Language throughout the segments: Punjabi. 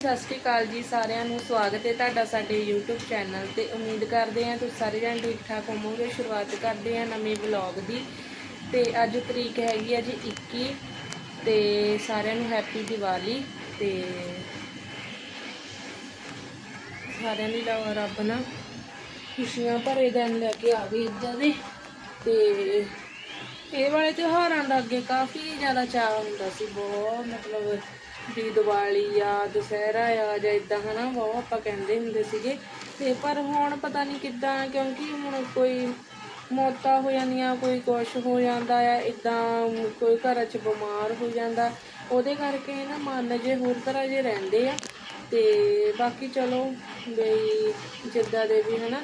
ਸਤਿ ਸ਼੍ਰੀ ਅਕਾਲ ਜੀ ਸਾਰਿਆਂ ਨੂੰ, ਸਵਾਗਤ ਹੈ ਤੁਹਾਡਾ ਸਾਡੇ YouTube ਚੈਨਲ ਤੇ। ਉਮੀਦ ਕਰਦੇ ਹਾਂ ਤੁਸੀਂ ਸਾਰੇ ਜਣ ਠੀਕ ਠਾਕ ਹੋਵੋਗੇ। ਸ਼ੁਰੂਆਤ ਕਰਦੇ ਹਾਂ ਨਵੇਂ ਵਲੌਗ ਦੀ। ਤੇ ਅੱਜ ਤਰੀਕ ਹੈਗੀ ਆ ਜੀ 21 ਤੇ ਸਾਰਿਆਂ ਨੂੰ ਹੈਪੀ ਦੀਵਾਲੀ। ਤੇ ਸਾਰਿਆਂ ਲਈ ਲਾ- ਰੱਬ ਨਾ ਖੁਸ਼ੀਆਂ ਭਰੇ ਦਿਨ ਲੈ ਕੇ ਆਵੇ ਇੱਦਾਂ ਦੇ। ਤੇ ਇਹ ਵਾਲੇ ਤਿਉਹਾਰਾਂ ਦਾ ਅੱਗੇ ਕਾਫੀ ਜ਼ਿਆਦਾ ਚਾਅ ਹੁੰਦਾ ਸੀ, ਬਹੁਤ ਮਤਲਬ ਵੀ ਦੀਵਾਲੀ ਆ, ਦੁਸਹਿਰਾ ਆ ਜਾਂ ਇਦਾਂ ਹਨਾ, ਬਹੁਤ ਆਪਾਂ ਕਹਿੰਦੇ ਹੁੰਦੇ ਸੀਗੇ। ਤੇ ਪਰ ਹੁਣ ਪਤਾ ਨਹੀਂ ਕਿੱਦਾਂ, ਕਿਉਂਕਿ ਹੁਣ ਕੋਈ ਮੌਤਾਂ ਹੋ ਜਾਂਦੀਆਂ, ਕੋਈ ਕੁਛ ਹੋ ਜਾਂਦਾ ਆ ਇਦਾਂ ਕੋਈ ਘਰ 'ਚ ਬਿਮਾਰ ਹੋ ਜਾਂਦਾ। ਉਹਦੇ ਕਰਕੇ ਨਾ ਮਨ ਜੇ ਹੋਰ ਤਰ੍ਹਾਂ ਜੇ ਰਹਿੰਦੇ ਆ। ਤੇ ਬਾਕੀ ਚਲੋ, ਬਈ ਜਿੱਦਾਂ ਦੇ ਵੀ, ਹਨਾ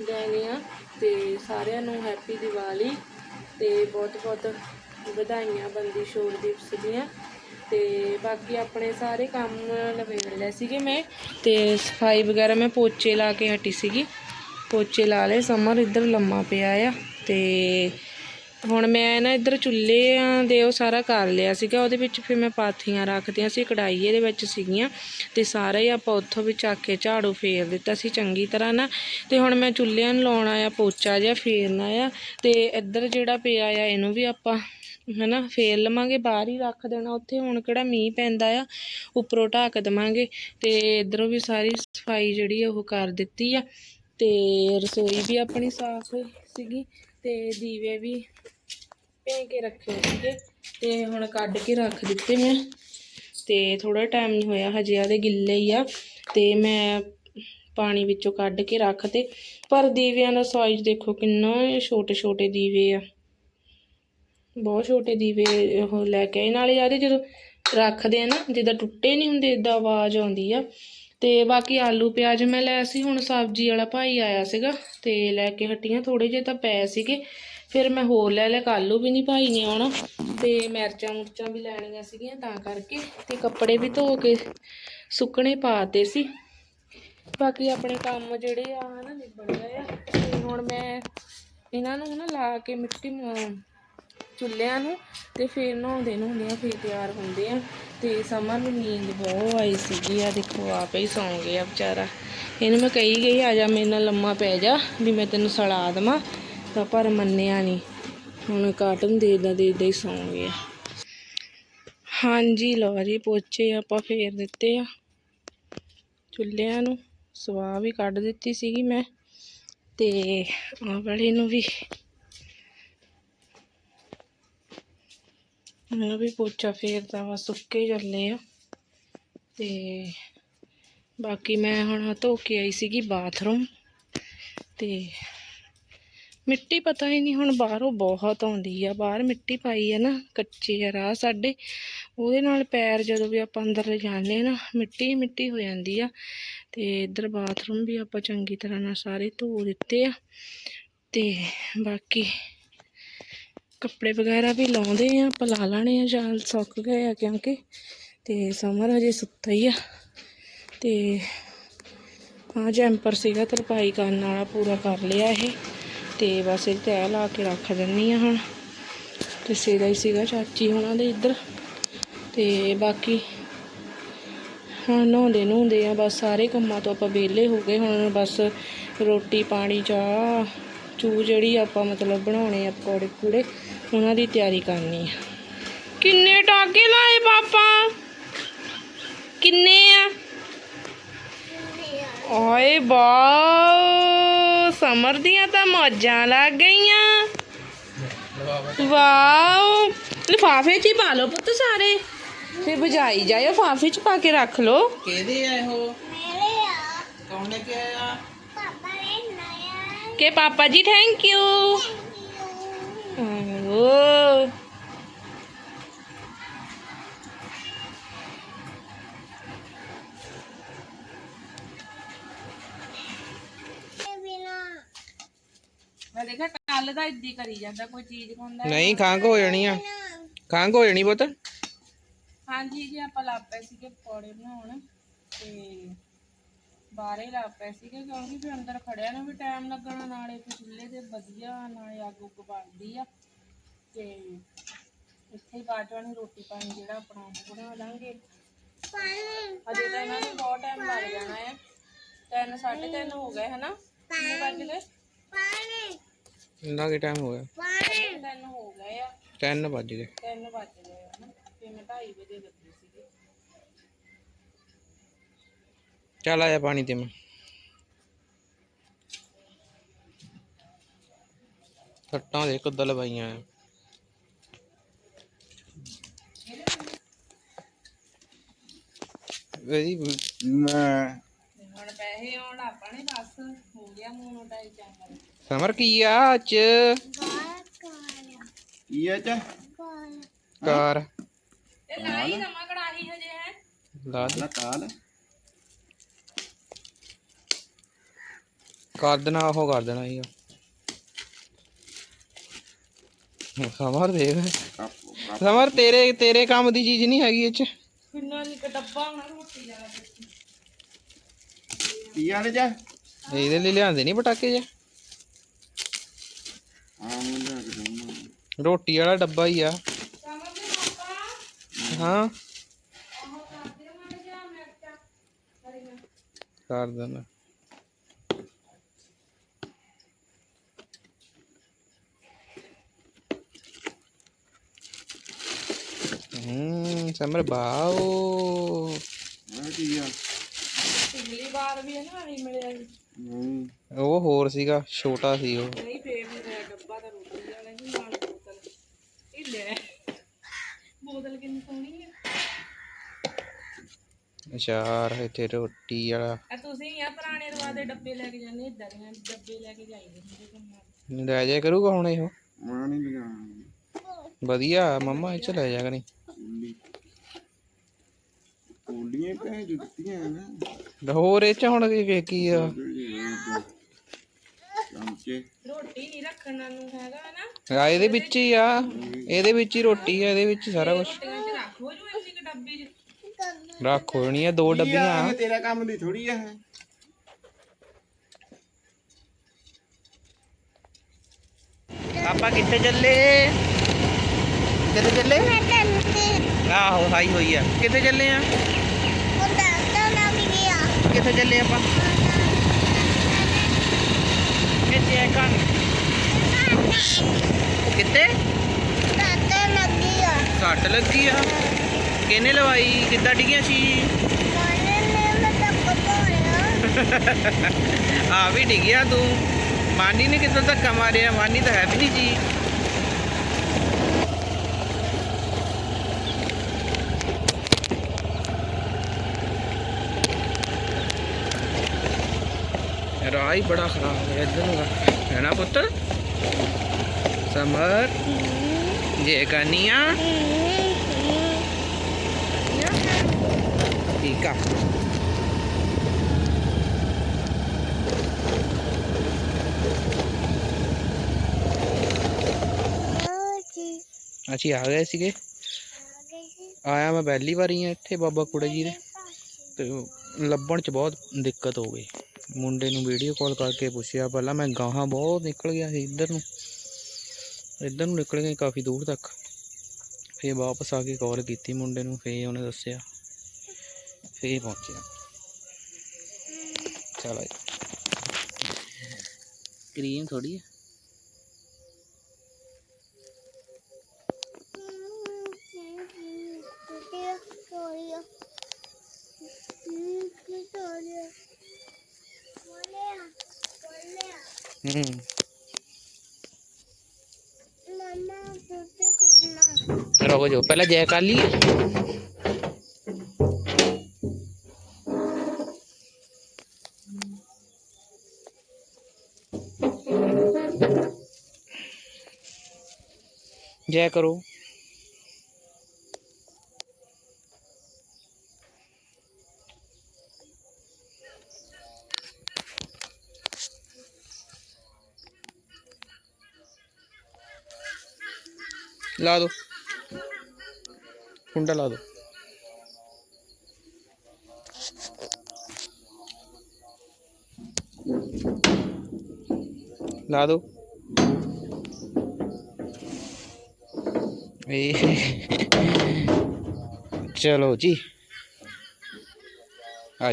ਗਏ ਆ, ਤੇ ਸਾਰਿਆਂ ਨੂੰ ਹੈਪੀ ਦੀਵਾਲੀ। ਤੇ ਬਹੁਤ ਬਹੁਤ ਵਧਾਈਆਂ ਬੰਦੀ ਛੋੜ ਦਿਵਸ ਦੀਆਂ। ਤੇ ਬਾਕੀ ਆਪਣੇ ਸਾਰੇ ਕੰਮ ਲਵੇੜ ਲਏ ਸੀਗੇ ਮੈਂ ਤੇ ਸਫ਼ਾਈ ਵਗੈਰਾ ਮੈਂ ਪੋਚੇ ਲਾ ਕੇ ਹਟੀ ਸੀਗੀ। ਪੋਚੇ ਲਾ ਲਏ ਸਮਰ ਇੱਧਰ ਲੰਮਾ ਪਿਆ ਆ ਤੇ ਹੁਣ ਮੈਂ ਨਾ ਇੱਧਰ ਚੁੱਲ੍ਹੇ ਦੇ ਉਹ ਸਾਰਾ ਕਰ ਲਿਆ ਸੀਗਾ, ਉਹਦੇ ਵਿੱਚ ਫਿਰ ਮੈਂ ਪਾਥੀਆਂ ਰੱਖਦੀਆਂ ਸੀ ਕੜਾਈ ਇਹਦੇ ਵਿੱਚ ਸੀਗੀਆਂ ਤੇ ਸਾਰਾ ਹੀ ਆਪਾਂ ਉੱਥੋਂ ਵੀ ਚੱਕ ਕੇ ਝਾੜੂ ਫੇਰ ਦਿੱਤਾ ਸੀ ਚੰਗੀ ਤਰ੍ਹਾਂ ਨਾ। ਤੇ ਹੁਣ ਮੈਂ ਚੁੱਲ੍ਹਿਆਂ ਨੂੰ ਲਾਉਣਾ ਆ ਪੋਚਾ ਜਿਹਾ ਫੇਰਨਾ ਆ ਤੇ ਇੱਧਰ ਜਿਹੜਾ ਪਿਆ ਆ, ਇਹਨੂੰ ਵੀ ਆਪਾਂ ਹਨਾ ਫੇਰ ਲਵਾਂਗੇ, ਬਾਹਰ ਹੀ ਰੱਖ ਦੇਣਾ। ਉੱਥੇ ਹੁਣ ਕਿਹੜਾ ਮੀਂਹ ਪੈਂਦਾ ਆ, ਉੱਪਰੋਂ ਢੱਕ ਦੇਵਾਂਗੇ ਤੇ ਇਧਰੋਂ ਵੀ ਸਾਰੀ ਸਫ਼ਾਈ ਜਿਹੜੀ ਆ, ਉਹ ਕਰ ਦਿੱਤੀ ਆ। ਤੇ ਰਸੋਈ ਵੀ ਆਪਣੀ ਸਾਫ਼ ਸੀਗੀ ਤੇ ਦੀਵੇ ਵੀ ਭੇ ਕੇ ਰੱਖੇ ਸੀਗੇ ਤੇ ਹੁਣ ਕੱਢ ਕੇ ਰੱਖ ਦਿੱਤੇ ਮੈਂ। ਤੇ ਥੋੜਾ ਟਾਈਮ ਨਹੀਂ ਹੋਇਆ ਹਜੇ ਆਦੇ ਗਿੱਲੇ ਹੀ ਆ। ਤੇ ਮੈਂ ਪਾਣੀ ਵਿੱਚੋਂ ਕੱਢ ਕੇ ਰੱਖ ਤੇ ਪਰ ਦੀਵਿਆਂ ਦਾ ਸਾਈਜ਼ ਦੇਖੋ ਕਿੰਨਾ ਛੋਟੇ ਛੋਟੇ ਦੀਵੇ ਆ। ਬਹੁਤ ਛੋਟੇ ਦੀਵੇ ਉਹ ਲੈ ਕੇ ਆਏ। ਨਾਲੇ ਯਾਰ ਜਦੋਂ ਰੱਖਦੇ ਆ ਨਾ, ਜਿੱਦਾਂ ਟੁੱਟੇ ਨਹੀਂ ਹੁੰਦੇ ਇਦਾਂ ਆਵਾਜ਼ ਆਉਂਦੀ ਆ। ਤੇ ਬਾਕੀ ਆਲੂ, ਪਿਆਜ਼ ਮੈਂ ਲੈ ਸੀ, ਹੁਣ ਸਬਜ਼ੀ ਵਾਲਾ ਭਾਈ ਆਇਆ ਸੀਗਾ ਤੇ ਲੈ ਕੇ ਹਟੀਆਂ ਥੋੜੇ ਜਿਹੇ ਤਾਂ ਪਏ ਸੀਗੇ। ਫਿਰ ਮੈਂ ਹੋਰ ਲੈ ਲਿਆ ਕਾਲੂ ਵੀ ਨਹੀਂ ਭਾਈ ਨੇ ਆਉਣਾ। ਤੇ ਮਿਰਚਾਂ ਮੁਰਚਾਂ ਵੀ ਲੈਣੀਆਂ ਸੀਗੀਆਂ ਤਾਂ ਕਰਕੇ ਤੇ ਕੱਪੜੇ ਵੀ ਧੋ ਕੇ ਸੁੱਕਣੇ ਪਾਤੇ ਸੀ। ਬਾਕੀ ਆਪਣੇ ਕੰਮ ਜਿਹੜੇ ਆ ਹਨਾ ਨਿਬੜ ਗਏ ਆ। ਤੇ ਹੁਣ ਮੈਂ ਇਹਨਾਂ ਨੂੰ ਨਾ ਲਾ ਕੇ ਮਿੱਟੀ ਮ- ਚੁੱਲ੍ਹਿਆਂ ਨੂੰ ਤੇ ਫਿਰ ਨਹਾਉਂਦੇ ਨਹਾਉਂਦੇ ਆ, ਫਿਰ ਤਿਆਰ ਹੁੰਦੇ ਆ। ਤੇ ਸਮਰ ਨੂੰ ਨੀਂਦ ਬਹੁਤ ਆਈ ਸੀਗੀ ਆ, ਦੇਖੋ ਆਪੇ ਹੀ ਸੌਂ ਗਿਆ ਵਿਚਾਰਾ। ਇਹਨੂੰ ਮੈਂ ਕਹੀ ਗਈ, ਆ ਜਾ ਮੇਰੇ ਨਾਲ ਲੰਮਾ ਪੈ ਜਾ ਵੀ ਮੈਂ ਤੈਨੂੰ ਸੜਾ ਦੇਵਾਂ। ਤਾਂ ਪਰ ਮੰਨਿਆ ਨਹੀਂ ਹੁਣ ਕਾਟਨ ਦੇਦਾ ਦੇਦਾ ਹੀ ਸੌਂ ਗਿਆ ਹਾਂਜੀ, ਲਓ ਜੀ, ਪੋਚੇ ਆਪਾਂ ਫੇਰ ਦਿੱਤੇ ਆ। ਚੁੱਲ੍ਹਿਆਂ ਨੂੰ ਸਵਾਹ ਵੀ ਕੱਢ ਦਿੱਤੀ ਸੀਗੀ ਮੈਂ। ਤੇ ਆਹ ਵਾਲੇ ਨੂੰ ਵੀ ਮੈਂ ਵੀ ਪੋਚਾ ਫੇਰਦਾ ਵਾ, ਸੁੱਕੇ ਚੱਲੇ ਆ। ਤੇ ਬਾਕੀ ਮੈਂ ਹੁਣ ਧੋ ਕੇ ਆਈ ਸੀਗੀ ਬਾਥਰੂਮ। ਤੇ ਮਿੱਟੀ ਪਤਾ ਹੀ ਨਹੀਂ ਹੁਣ ਬਾਹਰੋਂ ਬਹੁਤ ਆਉਂਦੀ ਆ, ਬਾਹਰ ਮਿੱਟੀ ਪਾਈ ਆ ਨਾ, ਕੱਚੇ ਆ ਰਾਹ ਸਾਡੇ। ਉਹਦੇ ਨਾਲ ਪੈਰ ਜਦੋਂ ਵੀ ਆਪਾਂ ਅੰਦਰ ਜਾਂਦੇ ਆ ਨਾ, ਮਿੱਟੀ ਹੀ ਮਿੱਟੀ ਹੋ ਜਾਂਦੀ ਆ। ਤੇ ਇੱਧਰ ਬਾਥਰੂਮ ਵੀ ਆਪਾਂ ਚੰਗੀ ਤਰ੍ਹਾਂ ਨਾਲ ਸਾਰੇ ਧੋ ਦਿੱਤੇ ਆ। ਤੇ ਬਾਕੀ ਕੱਪੜੇ ਵਗੈਰਾ ਵੀ ਲਾਉਂਦੇ ਆ, ਆਪਾਂ ਲਾ ਲਾਣੇ ਆ ਜਾਲ ਸੁੱਕ ਗਏ ਆ ਕਿਉਂਕਿ ਤੇ ਸਮਰ ਹਜੇ ਸੁੱਤਾ ਹੀ ਆ। ਤੇ ਆ ਜੈਂਪਰ ਸੀਗਾ ਤਰਪਾਈ ਕਰਨ ਵਾਲਾ, ਪੂਰਾ ਕਰ ਲਿਆ ਇਹ। ਤੇ ਬਸ ਇਹ ਤੈਅ ਲਾ ਕੇ ਰੱਖ ਦਿੰਨੀ ਆ ਹੁਣ। ਤੇ ਸੇਦਾ ਹੀ ਸੀਗਾ ਚਾਚੀ ਹੁਣਾਂ ਦੇ ਇੱਧਰ। ਤੇ ਬਾਕੀ ਹੁਣ ਨਹਾਉਂਦੇ ਨਹਾਉਂਦੇ ਆ, ਬਸ ਸਾਰੇ ਕੰਮਾਂ ਤੋਂ ਆਪਾਂ ਵਿਹਲੇ ਹੋ ਗਏ ਹੁਣ। ਬਸ ਰੋਟੀ, ਪਾਣੀ, ਚਾਹ ਚੂ ਜਿਹੜੀ ਆਪਾਂ ਮਤਲਬ ਬਣਾਉਣੇ ਆ ਪਕੌੜੇ ਪੂੜੇ ਉਹਨਾਂ ਦੀ ਤਿਆਰੀ ਕਰਨੀ ਆ। ਕਿੰਨੇ ਟਾਕੇ ਲਾਏ ਪਾਪਾ? ਕਿੰਨੇ ਆ? ਓਏ ਵਾਓ ਸਮਰ ਦੀਆਂ ਤਾਂ ਮੌਜਾਂ ਲੱਗ ਗਈਆਂ। ਵਾਓ ਲਿਫਾਫੇ 'ਚ ਹੀ ਪਾ ਲਓ ਪੁੱਤ ਸਾਰੇ। ਤੇ ਬਜਾਈ ਜਾਇਓ ਲਿਫਾਫੇ 'ਚ ਪਾ ਕੇ ਰੱਖ ਲਓ। ਕਿਹਦੇ ਆ ਇਹ? ਕੌਣ ਲੈ ਕੇ ਆਇਆ? ਕਿ ਪਾਪਾ ਜੀ ਥੈਂਕ ਯੂ ਓ ਮੈਂ ਦੇਖਿਆ ਕੱਲ ਦਾ ਇੱਦੀ ਕਰੀ ਜਾਂਦਾ ਕੋਈ ਚੀਜ਼ ਖਾਂਦਾ ਨਹੀਂ ਖੰਘ ਹੋ ਜਾਣੀ ਆ। ਖੰਘ ਹੋ ਜਾਣੀ ਪੁੱਤ। ਹਾਂਜੀ ਜੀ ਆਪਾਂ ਪਏ ਸੀਗੇ ਪਕੌੜੇ ਬਣਾਉਣ ਤੇ ਬਾਹਰੇ ਲੱਗ ਪਏ ਸੀਗੇ ਕਿਉਂਕਿ ਫਿਰ ਅੰਦਰ ਖੜਿਆ ਨੂੰ ਵੀ ਟਾਈਮ ਲੱਗਣਾ ਨਾਲੇ ਫਿਰ ਚੁੱਲ੍ਹੇ ਤੇ ਵਧੀਆ ਨਾਲੇ ਅੱਗ ਉੱਗ ਬਣਦੀ ਆ। ਤੇ ਇੱਥੇ ਹੀ ਬਾਅਦ ਚੋਂ ਰੋਟੀ ਪਾਣੀ ਜਿਹੜਾ ਆਪਣਾ ਉਹ ਬਣਾ ਲਾਂਗੇ। ਅਜੇ ਤਾਂ ਇਹਨਾਂ ਨੂੰ ਬਹੁਤ ਟਾਈਮ ਲੱਗ ਜਾਣਾ ਹੈ ਤਿੰਨ ਸਾਢੇ ਤਿੰਨ ਹੋ ਗਏ ਹਨਾ? ਕਿੰਨੇ ਵੱਜ ਗਏ? ਇੰਨਾ ਕੀ ਟਾਈਮ ਹੋ ਗਿਆ? ਤਿੰਨ ਹੋ ਗਏ ਆ। 3 ਵੱਜ ਗਏ। ਤਿੰਨ ਵੱਜ ਗਏ ਹਨਾ? ਤੇ ਮੈਂ 2:30 ਵਜੇ ਲੱਗੀ। ਚੱਲ ਆਇਆ ਪਾਣੀ ਤੇ ਮੈਂ। ਸੱਟਾਂ ਦੇ ਕੁੱਦਾਂ ਲਵਾਈਆਂ ਆ। ਇਹਦੀ ਮੈਂ ਤੇ ਹੁਣ ਪੈਸੇ ਆਉਣ ਆਪਾਂ ਨੇ ਬਸ ਹੋ ਗਿਆ ਮੋਨੋਟਾਈਜ਼ ਚੈਨਲ ਸਮਰ ਕੀ ਆ ਅੱਜ? ਕੀ ਹੈ ਚਾ ਕਾਰ। ਇਹ ਲਾਈ ਨਮਾ ਕੜਾਹੀ ਹਜੇ ਹੈ। ਲਾ ਦੇ। ਨਾ ਕਾਲ ਕਰ ਦੇਣਾ ਉਹ ਕਰ ਦੇਣਾ ਸੀਗਾ। ਸਮਰ ਦੇਖ ਸਮਰ ਤੇਰੇ ਤੇਰੇ ਕੰਮ ਦੀ ਚੀਜ਼ ਨਹੀਂ ਹੈਗੀ ਇਹ ਚ। ਕਿੰਨਾ ਨਿੱਕਾ ਡੱਬਾ ਹੋਣਾ ਰੋਟੀ ਦਾ ਕੀ ਆ ਜਾ? ਇਹਦੇ ਲਈ ਲਿਆਂਦੇ ਨਹੀਂ ਪਟਾਕੇ ਜੇ। ਰੋਟੀ ਵਾਲਾ ਡੱਬਾ ਹੀ ਆ। ਹਾਂ। ਕਰ ਦੇਣਾ ਹੂੰ ਸਮਰ ਬਾਓ। ਆ ਕੀ ਆ ਪਿਛਲੀ ਵਾਰ ਵੀ ਹੈ ਨਾ ਨਹੀਂ ਮਿਲਿਆ ਸੀ। ਨਹੀਂ ਉਹ ਹੋਰ ਸੀਗਾ ਛੋਟਾ ਸੀ ਉਹ। ਨਹੀਂ ਫੇਰ ਵੀ ਮੇਰਾ ਡੱਬਾ ਤਾਂ ਰੋਟੀ ਵਾਲਾ ਹੀ ਨਾਲ ਬੋਤਲ। ਇਹ ਲੈ। ਬੋਤਲ ਕਿੰਨੀ ਸੋਹਣੀ ਹੈ। ਅਚਾਰ ਇੱਥੇ ਰੋਟੀ ਵਾਲਾ। ਆ ਤੁਸੀਂ ਆ ਪੁਰਾਣੇ ਰਵਾ ਦੇ ਡੱਬੇ ਲੈ ਕੇ ਜਾਂਦੇ ਇਦਾਂ ਦੀਆਂ ਡੱਬੇ ਲੈ ਕੇ ਜਾਈਦੇ ਹੁੰਦੇ ਲੈ ਜਾਇਆ ਕਰੂਗਾ ਹੁਣ ਇਹੋ? ਮੈਂ ਨਹੀਂ ਲਗਾਉਣਾ ਵਧੀਆ ਮੰਮਾ ਇਹ ਚ ਲੈ ਜਾ ਕਰੀ। ਕੁੱਲੀ ਕੁੱਲੀਆਂ ਪੈ ਜੁੱਤੀਆਂ ਨਾ। ਹੋਰ ਇਹ ਚ ਹੁਣ ਕੀ ਕੀ ਆ? ਚਮਚੇ। ਰੋਟੀ ਨਹੀਂ ਰੱਖਣ ਨੂੰ ਹੈਗਾ ਨਾ। ਆ ਇਹਦੇ ਵਿੱਚ ਹੀ ਆ। ਇਹਦੇ ਵਿੱਚ ਹੀ ਰੋਟੀ ਆ ਇਹਦੇ ਵਿੱਚ ਹੀ ਸਾਰਾ ਕੁਝ ਰੋਟੀਆਂ ਚ ਰੱਖੋ ਜੋ ਡੱਬੀ ਚ। ਰੱਖੋ ਨਹੀਂ ਆ ਦੋ ਡੱਬੀਆਂ ਤੇਰਾ ਕੰਮ ਦੀ ਥੋੜੀ ਆ। ਆਪਾਂ ਕਿੱਥੇ ਚੱਲੇ? ਕਿੱਥੇ ਚੱਲੇ? ਆਹੋ ਹਾਈ ਹੋਈ ਆ। ਕਿੱਥੇ ਚੱਲੇ ਆ? ਕਿੱਥੇ ਚੱਲੇ ਆਪਾਂ? ਕਿੱਥੇ ਆ ਕੰਨ ਕਿੱਥੇ? ਸੱਟ ਲੱਗੀ ਆ। ਕਿਹਨੇ ਲਵਾਈ? ਕਿੱਦਾਂ ਡਿੱਗੀਆਂ ਸੀ? ਆ ਵੀ ਡਿੱਗਿਆ ਤੂੰ। ਮਾਨੀ ਨੇ ਕਿੱਦਾਂ ਧੱਕਾ ਮਾਰਿਆ? ਮਾਨੀ ਤਾਂ ਹੈ ਵੀ ਨਹੀਂ ਜੀ। ਰਾਹ ਹੀ ਬੜਾ ਖਰਾਬ ਹੈ ਇੱਧਰ ਨੂੰ ਹੈ ਨਾ ਪੁੱਤ ਸਮਰ ਜੇ ਕਨੀਆ ਠੀਕ ਆ ਅਸੀਂ ਆ ਗਏ ਸੀਗੇ ਆਇਆ ਮੈਂ ਪਹਿਲੀ ਵਾਰੀ ਆ ਇੱਥੇ ਬਾਬਾ ਕੁੜੇ ਜੀ ਦੇ ਤੇ ਲੱਭਣ ਚ ਬਹੁਤ ਦਿੱਕਤ ਹੋ ਗਈ ਮੁੰਡੇ ਨੂੰ ਵੀਡੀਓ ਕਾਲ ਕਰਕੇ ਪੁੱਛਿਆ, ਪਹਿਲਾਂ ਮੈਂ ਗਾਹਾਂ ਬਹੁਤ ਨਿਕਲ ਗਿਆ ਸੀ ਇੱਧਰ ਨੂੰ। ਇੱਧਰ ਨੂੰ ਨਿਕਲ ਗਏ ਕਾਫੀ ਦੂਰ ਤੱਕ। ਫੇਰ ਵਾਪਸ ਆ ਕੇ ਕਾਲ ਕੀਤੀ ਮੁੰਡੇ ਨੂੰ, ਫੇਰ ਉਹਨੇ ਦੱਸਿਆ, ਫੇਰ ਪਹੁੰਚਿਆ। ਚਲੋ ਕਰੀਮ ਥੋੜੀ ਹੈ? ਹੂੰ। ਰੁਕ ਜਾਓ ਪਹਿਲਾਂ ਜੈ ਕਰ ਲਈਏ। ਜੈ ਕਰੋ। ਲਾ ਦੋ ਕੁੰਡਾ ਲਾ ਦੋ ਲਾ ਦੋ ਇਹ ਚਲੋ ਜੀ ਆ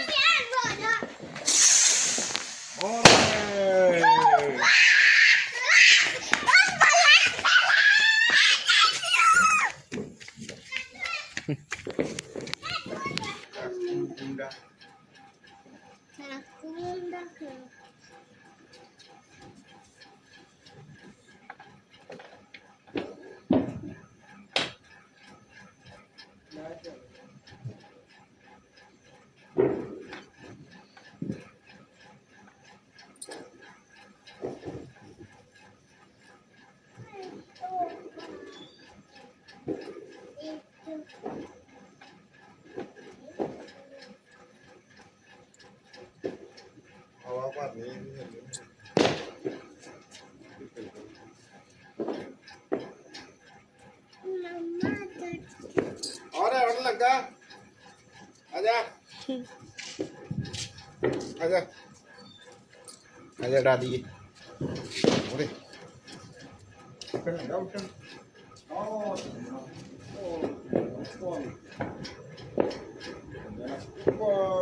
ਆਜਾ ਆਜਾ ਡਾਦੀ ਉਹਦੇ ਉੱਠਣ ਲੱਗਾ ਉੱਠਣ ਓ ਓ ਓ ਕਿੱਥੇ